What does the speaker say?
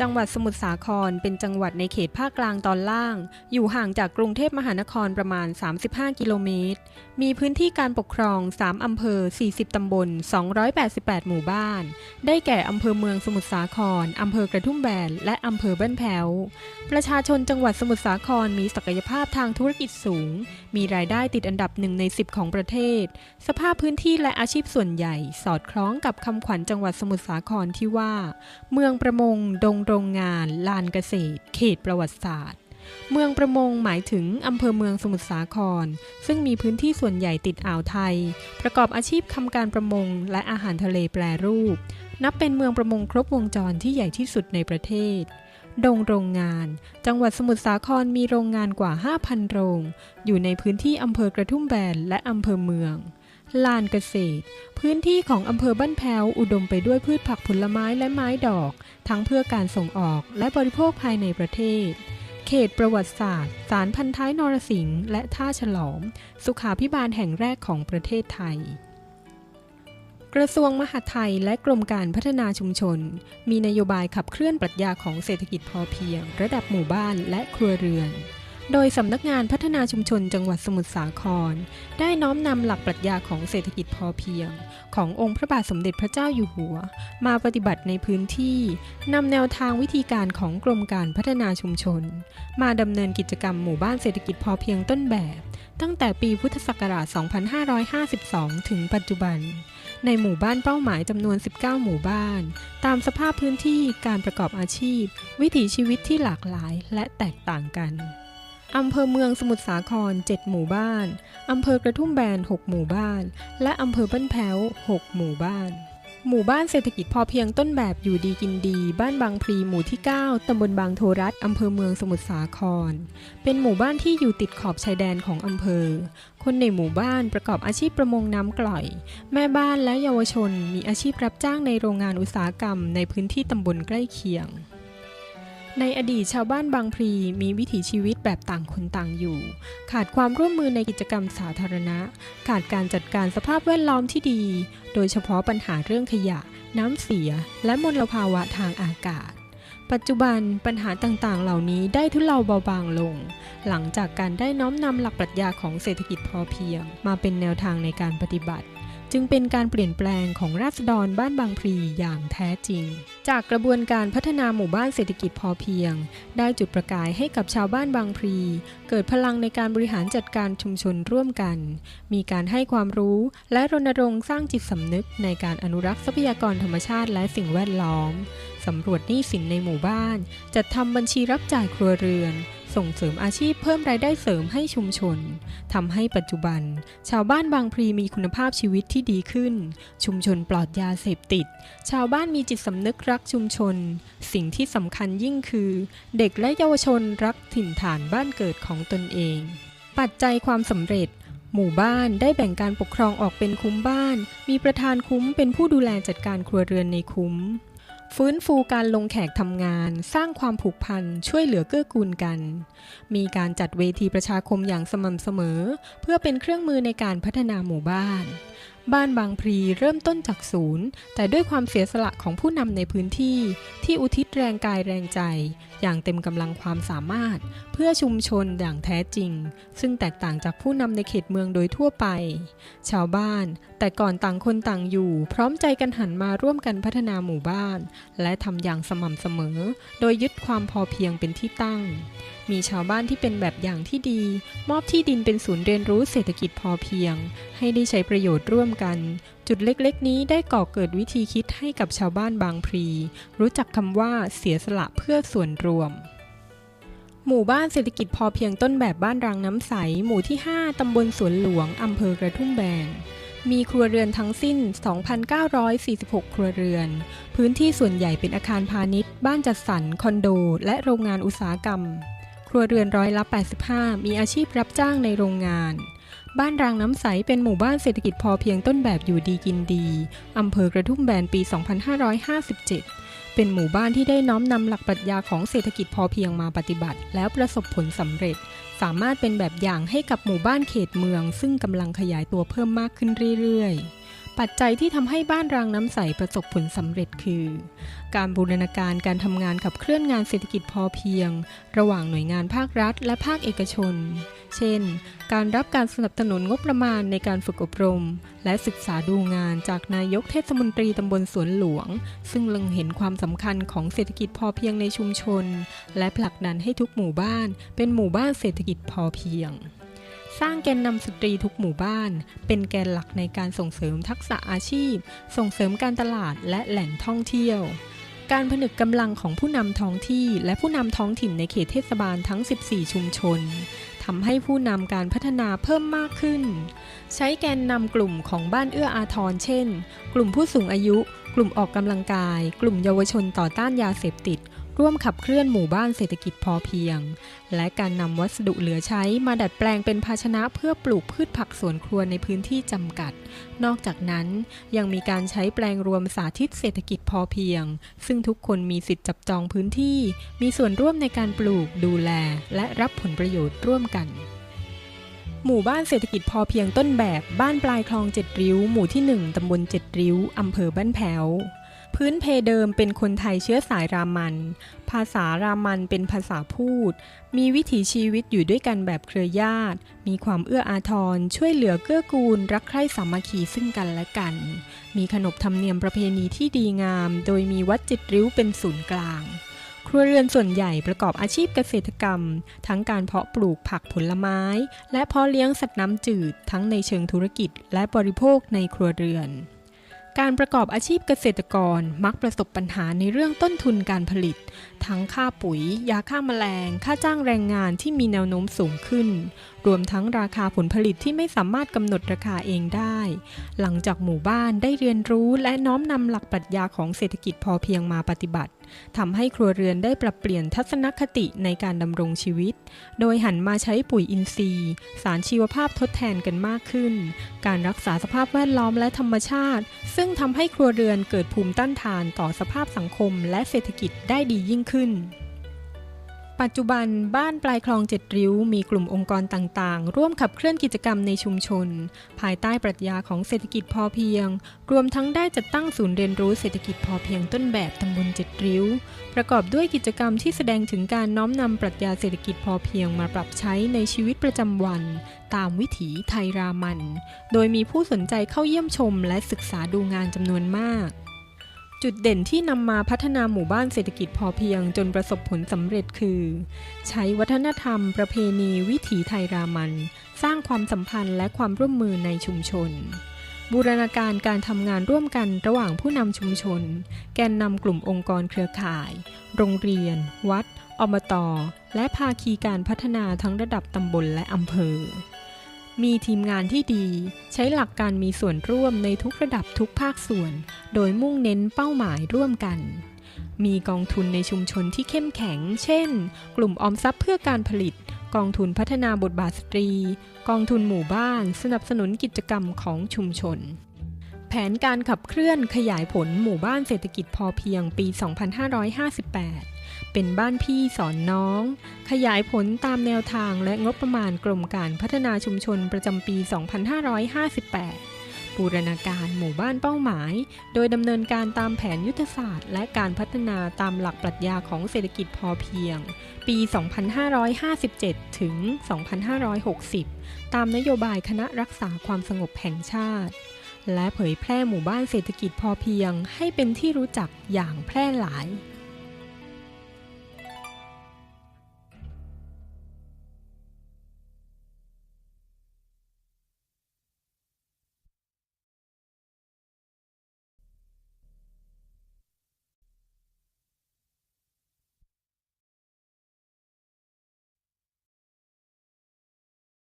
จังหวัดสมุทรสาครเป็นจังหวัดในเขตภาคกลางตอนล่าง อยู่ห่างจากกรุงเทพมหานครประมาณ 35 กิโลเมตร มีพื้นที่การปกครอง 3 อำเภอ 40 ตำบล 288 หมู่บ้าน ได้แก่อำเภอเมืองสมุทรสาคร อำเภอกระทุ่มแบน และอำเภอบ้านแพ้ว ประชาชนจังหวัดสมุทรสาครมีศักยภาพทางธุรกิจสูง มีรายได้ติดอันดับหนึ่งใน 10 ของประเทศ สภาพพื้นที่และอาชีพส่วนใหญ่ สอดคล้องกับคำขวัญจังหวัดสมุทรสาครที่ว่า เมืองประมงดงโรงงาน ลานเกษตร เขตประวัติศาสตร์ เมืองประมงหมายถึงอำเภอเมืองสมุทรสาคร ซึ่งมีพื้นที่ส่วนใหญ่ติดอ่าวไทย ประกอบอาชีพทำการประมงและอาหารทะเลแปรรูป นับเป็นเมืองประมงครบวงจรที่ใหญ่ที่สุดในประเทศดงโรงงาน จังหวัดสมุทรสาครมีโรงงานกว่า 5,000 โรง อยู่ในพื้นที่อำเภอกระทุ่มแบนและอำเภอเมือง ลานเกษตร พื้นที่ของอำเภอบ้านแพ้วอุดมไปด้วยพืชผักผลไม้และไม้ดอก ทั้งเพื่อการส่งออกและบริโภคภายในประเทศ เขตประวัติศาสตร์ สารพันท้ายนรสิงห์และท่าฉลอม สุขาพิบาลแห่งแรกของประเทศไทยกระทรวงมหาดไทยและกรมการพัฒนาชุมชน มีนโยบายขับเคลื่อนปรัชญาของเศรษฐกิจพอเพียง ระดับหมู่บ้านและครัวเรือน โดยสำนักงานพัฒนาชุมชนจังหวัดสมุทรสาคร ได้น้อมนำหลักปรัชญาของเศรษฐกิจพอเพียง ขององค์พระบาทสมเด็จพระเจ้าอยู่หัว มาปฏิบัติในพื้นที่นำแนวทางวิธีการของกรมการพัฒนาชุมชน มาดำเนินกิจกรรมหมู่บ้านเศรษฐกิจพอเพียงต้นแบบ ตั้งแต่ปีพุทธศักราช 2552 ถึงปัจจุบัน ในหมู่บ้านเป้าหมายจำนวน 19 หมู่บ้าน ตามสภาพพื้นที่การประกอบอาชีพ วิถีชีวิตที่หลากหลายและแตกต่างกัน อำเภอเมืองสมุทรสาคร 7 หมู่บ้าน อำเภอกระทุ่มแบน 6 หมู่บ้าน และอำเภอบ้านแพ้ว 6 หมู่บ้าน หมู่บ้านเศรษฐกิจพอเพียงต้นแบบอยู่ดีกินดี บ้านบางพลีหมู่ที่ 9 ตำบลบางโทรัฐอำเภอเมืองสมุทรสาคร เป็นหมู่บ้านที่อยู่ติดขอบชายแดนของอำเภอ คนในหมู่บ้านประกอบอาชีพประมงน้ำกร่อย แม่บ้านและเยาวชน มีอาชีพรับจ้างในโรงงานอุตสาหกรรม ในพื้นที่ตำบลใกล้เคียง ในอดีตชาวบ้านบางพลีมีวิถีชีวิตแบบต่างคนต่างอยู่ ขาดความร่วมมือในกิจกรรมสาธารณะ ขาดการจัดการสภาพแวดล้อมที่ดี โดยเฉพาะปัญหาเรื่องขยะ น้ำเสีย และมลภาวะทางอากาศ ปัจจุบันปัญหาต่างๆ เหล่านี้ได้ทุเลาเบาบางลง หลังจากการได้น้อมนำหลักปรัชญาของเศรษฐกิจพอเพียง มาเป็นแนวทางในการปฏิบัติ จึงเป็นการเปลี่ยนแปลงของราษฎรบ้านบางพลีอย่างแท้จริง จากกระบวนการพัฒนาหมู่บ้านเศรษฐกิจพอเพียง ได้จุดประกายให้กับชาวบ้านบางพลีเกิดพลังในการบริหารจัดการชุมชนร่วมกัน มีการให้ความรู้และรณรงค์สร้างจิตสำนึกในการอนุรักษ์ทรัพยากรธรรมชาติและสิ่งแวดล้อมสำรวจหนี้สินในหมู่บ้าน จัดทำบัญชีรับจ่ายครัวเรือน ส่งเสริมอาชีพเพิ่มรายได้เสริมให้ชุมชนทำให้ปัจจุบัน ชาวบ้านบางพลีมีคุณภาพชีวิตที่ดีขึ้น ชุมชนปลอดยาเสพติด ชาวบ้านมีจิตสำนึกรักชุมชน สิ่งที่สำคัญยิ่งคือ เด็กและเยาวชนรักถิ่นฐานบ้านเกิดของตนเอง ปัจจัยความสำเร็จหมู่บ้านได้แบ่งการปกครองออกเป็นคุ้มบ้าน มีประธานคุ้มเป็นผู้ดูแลจัดการครัวเรือนในคุ้ม ฟื้นฟูการลงแขกทำงาน สร้างความผูกพัน ช่วยเหลือเกื้อกูลกัน มีการจัดเวทีประชาคมอย่างสม่ำเสมอ เพื่อเป็นเครื่องมือในการพัฒนาหมู่บ้าน บ้านบางพลีเริ่มต้นจากศูนย์ แต่ด้วยความเสียสละของผู้นำในพื้นที่ ที่อุทิศแรงกายแรงใจ อย่างเต็มกำลังความสามารถ เพื่อชุมชนอย่างแท้จริง ซึ่งแตกต่างจากผู้นำในเขตเมืองโดยทั่วไป ชาวบ้าน แต่ก่อนต่างคนต่างอยู่ พร้อมใจกันหันมาร่วมกันพัฒนาหมู่บ้าน และทำอย่างสม่ำเสมอ โดยยึดความพอเพียงเป็นที่ตั้ง มีชาวบ้านที่เป็นแบบอย่างที่ดี มอบที่ดินเป็นศูนย์เรียนรู้เศรษฐกิจพอเพียง ให้ได้ใช้ประโยชน์ร่วมกัน จุดเล็กๆ นี้ได้ก่อเกิดวิธีคิดให้กับชาวบ้านบางพลีรู้จักคำว่าเสียสละเพื่อส่วนรวมหมู่บ้านเศรษฐกิจพอเพียงต้นแบบบ้านรางน้ำใส หมู่ที่ 5 ตำบลสวนหลวง อำเภอกระทุ่มแบน มีครัวเรือนทั้งสิ้น 2,946 ครัวเรือน พื้นที่ส่วนใหญ่เป็นอาคารพาณิชย์ บ้านจัดสรร คอนโด และโรงงานอุตสาหกรรม ครัวเรือนร้อยละ 85 มีอาชีพรับจ้างในโรงงาน บ้านรางน้ำใสเป็นหมู่บ้านเศรษฐกิจพอเพียงต้นแบบอยู่ดีกินดี อำเภอกระทุ่มแบนปี 2557 เป็นหมู่บ้านที่ได้น้อมนำหลักปรัชญาของเศรษฐกิจพอเพียงมาปฏิบัติ แล้วประสบผลสำเร็จ สามารถเป็นแบบอย่างให้กับหมู่บ้านเขตเมือง ซึ่งกำลังขยายตัวเพิ่มมากขึ้นเรื่อยๆ ปัจจัยที่ทำให้บ้านรางน้ำใสประสบผลสำเร็จคือ การบูรณาการการทำงานขับเคลื่อนงานเศรษฐกิจพอเพียง ระหว่างหน่วยงานภาครัฐ และภาคเอกชน เช่น การรับการสนับสนุนงบประมาณในการฝึกอบรม และศึกษาดูงานจากนายกเทศมนตรีตำบลสวนหลวง ซึ่งเล็งเห็นความสำคัญของเศรษฐกิจพอเพียงในชุมชน และผลักดันให้ทุกหมู่บ้านเป็นหมู่บ้านเศรษฐกิจพอเพียง สร้างแกนนำสตรีทุกหมู่บ้าน เป็นแกนหลักในการส่งเสริมทักษะอาชีพ ส่งเสริมการตลาดและแหล่งท่องเที่ยว การผนึกกำลังของผู้นำท้องที่และผู้นำท้องถิ่นในเขตเทศบาลทั้ง 14 ชุมชนทำให้ผู้นำการพัฒนาเพิ่มมากขึ้น ใช้แกนนำกลุ่มของบ้านเอื้ออาทรเช่น กลุ่มผู้สูงอายุ กลุ่มออกกำลังกาย กลุ่มเยาวชนต่อต้านยาเสพติด ร่วมขับเคลื่อนหมู่บ้านเศรษฐกิจพอเพียง และการนำวัสดุเหลือใช้มาดัดแปลงเป็นภาชนะเพื่อปลูกพืชผักสวนครัวในพื้นที่จำกัด นอกจากนั้นยังมีการใช้แปลงรวมสาธิตเศรษฐกิจพอเพียง ซึ่งทุกคนมีสิทธิ์จับจองพื้นที่ มีส่วนร่วมในการปลูกดูแล และรับผลประโยชน์ร่วมกันหมู่บ้านเศรษฐกิจพอเพียงต้นแบบบ้านปลายคลองเจ็ดริ้ว หมู่ที่ 1 ตำบลเจ็ดริ้ว อำเภอบ้านแพ้ว พื้นเพเดิมเป็นคนไทยเชื้อสายรามัน ภาษารามันเป็นภาษาพูด มีวิถีชีวิตอยู่ด้วยกันแบบเครือญาติ มีความเอื้ออาทร ช่วยเหลือเกื้อกูล รักใคร่สามัคคีซึ่งกันและกัน มีขนบธรรมเนียมประเพณีที่ดีงาม โดยมีวัดจิตริ้วเป็นศูนย์กลาง ครัวเรือนส่วนใหญ่ประกอบอาชีพเกษตรกรรม ทั้งการเพาะปลูกผักผลไม้ และเพาะเลี้ยงสัตว์น้ำจืด ทั้งในเชิงธุรกิจ และบริโภคในครัวเรือน การประกอบอาชีพเกษตรกรมักประสบปัญหาในเรื่องต้นทุนการผลิต ทั้งค่าปุ๋ย ยาฆ่าแมลง ค่าจ้างแรงงานที่มีแนวโน้มสูงขึ้น รวมทั้งราคาผลผลิตที่ไม่สามารถกำหนดราคาเองได้ หลังจากหมู่บ้านได้เรียนรู้และน้อมนำหลักปรัชญาของเศรษฐกิจพอเพียงมาปฏิบัติทำให้ครัวเรือนได้ปรับเปลี่ยนทัศนคติในการดำรงชีวิต โดยหันมาใช้ปุ๋ยอินทรีย์ สารชีวภาพทดแทนกันมากขึ้น การรักษาสภาพแวดล้อมและธรรมชาติ ซึ่งทำให้ครัวเรือนเกิดภูมิต้านทานต่อสภาพสังคมและเศรษฐกิจได้ดียิ่งขึ้น ปัจจุบันบ้านปลายคลองเจ็ดริ้ว มีกลุ่มองค์กรต่างๆ ร่วมขับเคลื่อนกิจกรรมในชุมชน ภายใต้ปรัชญาของเศรษฐกิจพอเพียง รวมทั้งได้จัดตั้งศูนย์เรียนรู้เศรษฐกิจพอเพียงต้นแบบตำบลเจ็ดริ้ว ประกอบด้วยกิจกรรมที่แสดงถึงการน้อมนำปรัชญาเศรษฐกิจพอเพียงมาปรับใช้ในชีวิตประจำวัน ตามวิถีไทยรามัน โดยมีผู้สนใจเข้าเยี่ยมชมและศึกษาดูงานจำนวนมาก จุดเด่นที่นำมาพัฒนาหมู่บ้านเศรษฐกิจพอเพียงจนประสบผลสำเร็จคือ ใช้วัฒนธรรมประเพณีวิถีไทยรามัน สร้างความสัมพันธ์และความร่วมมือในชุมชน บูรณาการการทำงานร่วมกันระหว่างผู้นำชุมชน แกนนำกลุ่มองค์กรเครือข่าย โรงเรียน วัดอบตและภาคีการพัฒนาทั้งระดับตำบลและอำเภอ มีทีมงานที่ดี ใช้หลักการมีส่วนร่วมในทุกระดับทุกภาคส่วน โดยมุ่งเน้นเป้าหมายร่วมกัน มีกองทุนในชุมชนที่เข้มแข็ง เช่น กลุ่มออมทรัพย์เพื่อการผลิต กองทุนพัฒนาบทบาทสตรี กองทุนหมู่บ้าน สนับสนุนกิจกรรมของชุมชน แผนการขับเคลื่อนขยายผลหมู่บ้านเศรษฐกิจพอเพียงปี 2558 เป็นบ้านพี่สอนน้อง ขยายผลตามแนวทางและงบประมาณกรมการพัฒนาชุมชนประจำปี 2558 บูรณาการหมู่บ้านเป้าหมาย โดยดำเนินการตามแผนยุทธศาสตร์ และการพัฒนาตามหลักปรัชญาของเศรษฐกิจพอเพียง ปี 2557 ถึง 2560 ตามนโยบายคณะรักษาความสงบแห่งชาติและเผยแพร่หมู่บ้านเศรษฐกิจพอเพียงให้เป็นที่รู้จักอย่างแพร่หลาย